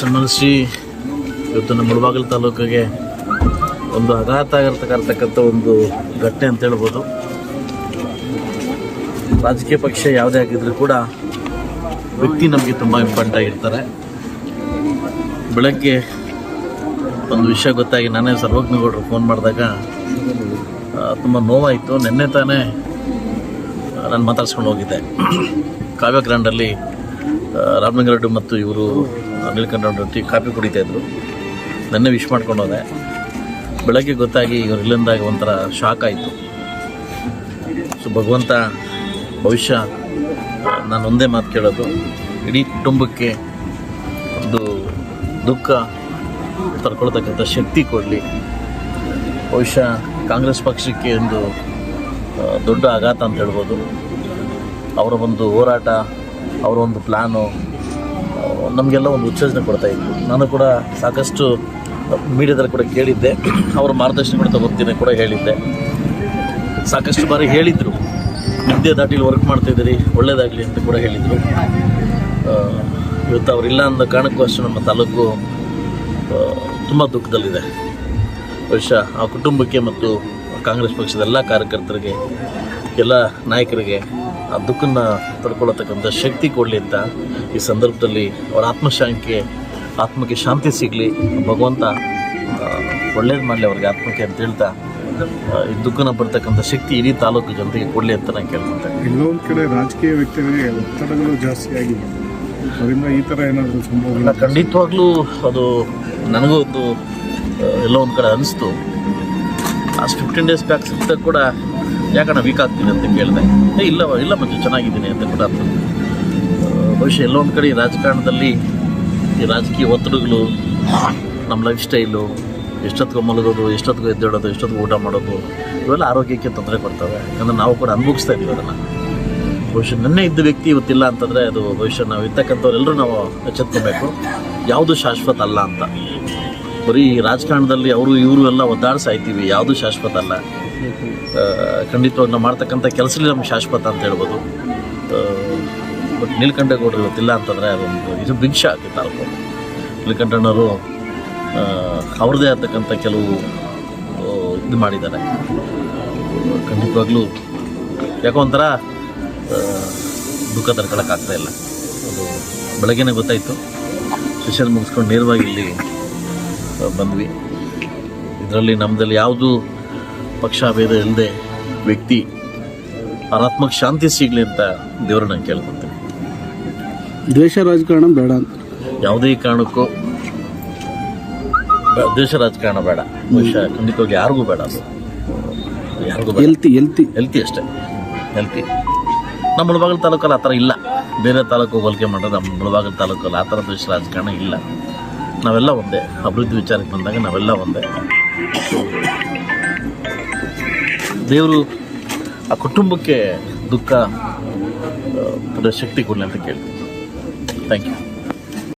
ಸನ್ಮಾನಿಸಿ ಇವತ್ತು ನಮ್ಮ ಮುಳಬಾಗಿಲು ತಾಲೂಕಿಗೆ ಒಂದು ಆಘಾತ ಆಗಿರ್ತಕ್ಕಂಥ ಒಂದು ಘಟನೆ ಅಂತ ಹೇಳ್ಬೋದು. ರಾಜಕೀಯ ಪಕ್ಷ ಯಾವುದೇ ಆಗಿದ್ರೂ ಕೂಡ ವ್ಯಕ್ತಿ ನಮಗೆ ತುಂಬ ಇಂಪಾರ್ಟೆಂಟ್ ಆಗಿರ್ತಾರೆ. ಬೆಳಗ್ಗೆ ಒಂದು ವಿಷಯ ಗೊತ್ತಾಗಿ ನಾನೇ ಸರ್ವಜ್ಞಗೌಡರು ಫೋನ್ ಮಾಡಿದಾಗ ತುಂಬ ನೋವಾಯಿತು. ನಿನ್ನೆ ತಾನೇ ನಾನು ಮಾತಾಡ್ಸ್ಕೊಂಡು ಹೋಗಿದ್ದೆ. ಕಾವ್ಯ ಗ್ರ್ಯಾಂಡಲ್ಲಿ ರಾಮಲಿಂಗರೆಡ್ಡಿ ಮತ್ತು ಇವರು ನೀಲಕಂಠ ಕಾಫಿ ಕುಡಿತಾ ಇದ್ರು. ನೆನ್ನೆ ವಿಶ್ ಮಾಡ್ಕೊಂಡು ಹೋದೆ ಬೆಳಗ್ಗೆ ಗೊತ್ತಾಗಿ ಇವ್ರು ಇಲ್ಲಿಂದಾಗ ಒಂಥರ ಶಾಕ್ ಆಯಿತು. ಸೊ ಭಗವಂತ, ಭವಿಷ್ಯ, ನಾನು ಒಂದೇ ಮಾತು ಕೇಳೋದು. ಇಡೀ ಕುಟುಂಬಕ್ಕೆ ಒಂದು ದುಃಖ ತರ್ಕೊಳ್ತಕ್ಕಂಥ ಶಕ್ತಿ ಕೊಡಲಿ. ಬಹುಶಃ ಕಾಂಗ್ರೆಸ್ ಪಕ್ಷಕ್ಕೆ ಒಂದು ದೊಡ್ಡ ಆಘಾತ ಅಂತ ಹೇಳ್ಬೋದು. ಅವರ ಒಂದು ಹೋರಾಟ, ಅವರ ಒಂದು ಪ್ಲ್ಯಾನು ನಮಗೆಲ್ಲ ಒಂದು ಉತ್ತೇಜನ ಕೊಡ್ತಾ ಇತ್ತು ನಾನು ಕೂಡ ಸಾಕಷ್ಟು ಮೀಡಿಯಾದಲ್ಲಿ ಕೂಡ ಕೇಳಿದ್ದೆ. ಅವರ ಮಾರ್ಗದರ್ಶನ ಕೂಡ ತಗೋತೀನಿ ಕೂಡ ಹೇಳಿದ್ದೆ. ಸಾಕಷ್ಟು ಬಾರಿ ಹೇಳಿದರು. ನಿದ್ದೆ ದಾಟಿಲಿ ವರ್ಕ್ ಮಾಡ್ತಾಯಿದ್ದೀರಿ ಒಳ್ಳೇದಾಗಲಿ ಅಂತ ಕೂಡ ಹೇಳಿದರು. ಇವತ್ತು ಅವರಿಲ್ಲ ಅನ್ನೋ ಕಾರಣಕ್ಕೂ ಅಷ್ಟು ನಮ್ಮ ತಾಲೂಕು ತುಂಬ ದುಃಖದಲ್ಲಿದೆ. ಬಹುಶಃ ಆ ಕುಟುಂಬಕ್ಕೆ ಮತ್ತು ಕಾಂಗ್ರೆಸ್ ಪಕ್ಷದ ಎಲ್ಲ ಕಾರ್ಯಕರ್ತರಿಗೆ ಎಲ್ಲ ನಾಯಕರಿಗೆ ಆ ದುಃಖನ ತಡ್ಕೊಳ್ಳತಕ್ಕಂಥ ಶಕ್ತಿ ಕೊಡಲಿ ಅಂತ ಈ ಸಂದರ್ಭದಲ್ಲಿ ಅವರ ಆತ್ಮಶಾಂತಿಗೆ ಆತ್ಮಕ್ಕೆ ಶಾಂತಿ ಸಿಗಲಿ ಭಗವಂತ ಒಳ್ಳೇದು ಮಾಡಲಿ ಅವ್ರಿಗೆ ಆತ್ಮಕ್ಕೆ ಅಂತ ಹೇಳ್ತಾ ಈ ದುಃಖನ ಬರ್ತಕ್ಕಂಥ ಶಕ್ತಿ ಇಡೀ ತಾಲೂಕು ಜನತೆಗೆ ಕೊಡಲಿ ಅಂತ ನಾನು ಕೇಳ್ಕೊತೇನೆ ಇನ್ನೊಂದು ಕಡೆ ರಾಜಕೀಯ ವ್ಯಕ್ತಿಗಳಿಗೆ ಒತ್ತಡಗಳು ಜಾಸ್ತಿ ಆಗಿದೆ. ಅದರಿಂದ ಈ ಥರ ಏನಾದರೂ ಸಂಭವ ಇಲ್ಲ ಖಂಡಿತವಾಗ್ಲೂ ಅದು ನನಗೂ ಒಂದು ಎಲ್ಲೋ ಒಂದು ಕಡೆ ಅನಿಸ್ತು. ಲಾಸ್ಟ್ ಫಿಫ್ಟೀನ್ ಡೇಸ್ ಬ್ಯಾಕ್ ಸಿಗ್ತಾ ಕೂಡ ಯಾಕಣ್ಣ ವೀಕ್ ಆಗ್ತೀನಿ ಅಂತ ಕೇಳಿದೆ? ಇಲ್ಲ ಇಲ್ಲ ಮಂಜು, ಚೆನ್ನಾಗಿದ್ದೀನಿ ಅಂತ ಕೂಡ ಬಹುಶಃ ಎಲ್ಲೋ ಒಂದು ಕಡೆ ರಾಜಕಾರಣದಲ್ಲಿ ಈ ರಾಜಕೀಯ ಒತ್ತಡಗಳು, ನಮ್ಮ ಲೈಫ್ ಸ್ಟೈಲು ಎಷ್ಟೊತ್ತಿಗೆ ಮಲಗೋದು, ಎಷ್ಟೊತ್ತಿಗೆ ಎದ್ದೇಳೋದು, ಎಷ್ಟೊತ್ತಿಗೆ ಊಟ ಮಾಡೋದು, ಇವೆಲ್ಲ ಆರೋಗ್ಯಕ್ಕೆ ತೊಂದರೆ ಕೊಡ್ತವೆ. ಯಾಕಂದರೆ ನಾವು ಕೂಡ ಅನುಭವಿಸ್ತಾ ಇದ್ದೀವಿ ಅದನ್ನು. ಬಹುಶಃ ನಿನ್ನೆ ಇದ್ದ ವ್ಯಕ್ತಿ ಇವತ್ತಿಲ್ಲ ಅಂತಂದರೆ ಅದು ಬಹುಶಃ ನಾವು ಇರ್ತಕ್ಕಂಥವ್ರೆಲ್ಲರೂ ನಾವು ಎಚ್ಚೆತ್ಕೋಬೇಕು. ಯಾವುದು ಶಾಶ್ವತ ಅಲ್ಲ ಅಂತ. ಬರೀ ರಾಜಕಾರಣದಲ್ಲಿ ಅವರು ಇವರು ಎಲ್ಲ ಒದ್ದಾಡಿ ಸಾಯ್ತೀವಿ ಯಾವುದು ಶಾಶ್ವತ ಅಲ್ಲ. ಖಂಡಿತವಾಗಿ ನಾವು ಮಾಡ್ತಕ್ಕಂಥ ಕೆಲಸದಲ್ಲಿ ನಮ್ಗೆ ಶಾಶ್ವತ ಅಂತ ಹೇಳ್ಬೋದು. ಬಟ್ ನೀಲಕಂಠೇಗೌಡರು ಇವತ್ತಿಲ್ಲ ಅಂತಂದರೆ ಅದೊಂದು ಇದು ಬಿಗ್ ಶಾಕ್ ತಾಲೂಕು ನೀಲಕಂಠಣ್ಣವರು ಅವ್ರದ್ದೇ ಆಗ್ತಕ್ಕಂಥ ಕೆಲವು ಇದು ಮಾಡಿದ್ದಾರೆ. ಖಂಡಿತವಾಗ್ಲೂ ಯಾಕೋ ಒಂಥರ ದುಃಖ ತಡ್ಕೊಳಕ್ಕಾಗ್ತಾ ಇಲ್ಲ. ಅದು ಬೆಳಗ್ಗೆನೇ ಗೊತ್ತಾಯಿತು. ಸೆಷನ್ ಮುಗಿಸ್ಕೊಂಡು ನೇರವಾಗಿ ಇಲ್ಲಿ ಬಂದ್ವಿ. ಇದರಲ್ಲಿ ನಮ್ಮದಲ್ಲಿ ಯಾವುದು ಪಕ್ಷ ಭೇದ ಇಲ್ಲದೆ ವ್ಯಕ್ತಿ ಆತ್ಮಕ್ಕೆ ಶಾಂತಿ ಸಿಗಲಿ ಅಂತ ದೇವ್ರನ್ನ ನಾನು ಕೇಳ್ಕೊತೀನಿ. ದ್ವೇಷ ರಾಜಕಾರಣ ಬೇಡ ಅಂತ. ಯಾವುದೇ ಕಾರಣಕ್ಕೂ ದ್ವೇಷ ದೇಶ ರಾಜಕಾರಣ ಬೇಡ. ದ್ವೇಷ ಖಂಡಿತವಾಗಿ ಯಾರಿಗೂ ಬೇಡ ಅದು. ಯಾರಿಗೂ ಹೆಲ್ತಿ ಹೆಲ್ತಿ ಹೆಲ್ತಿ ಅಷ್ಟೇ. ಹೆಲ್ತಿ ನಮ್ಮ ಮುಳಬಾಗಿಲು ತಾಲೂಕಲ್ಲಿ ಆ ಥರ ಇಲ್ಲ. ಬೇರೆ ತಾಲೂಕು ಹೋಲಿಕೆ ಮಾಡಿದ್ರೆ ನಮ್ಮ ಮುಳಬಾಗಿಲು ತಾಲೂಕಲ್ಲಿ ಆ ಥರ ದ್ವೇಷ ರಾಜಕಾರಣ ಇಲ್ಲ. ನಾವೆಲ್ಲ ಒಂದೇ. ಅಭಿವೃದ್ಧಿ ವಿಚಾರಕ್ಕೆ ಬಂದಾಗ ನಾವೆಲ್ಲ ಒಂದೇ. ದೇವರು ಆ ಕುಟುಂಬಕ್ಕೆ ದುಃಖ ಶಕ್ತಿ ಕೊಡಲಿ ಅಂತ ಕೇಳ್ತೀನಿ. Thank you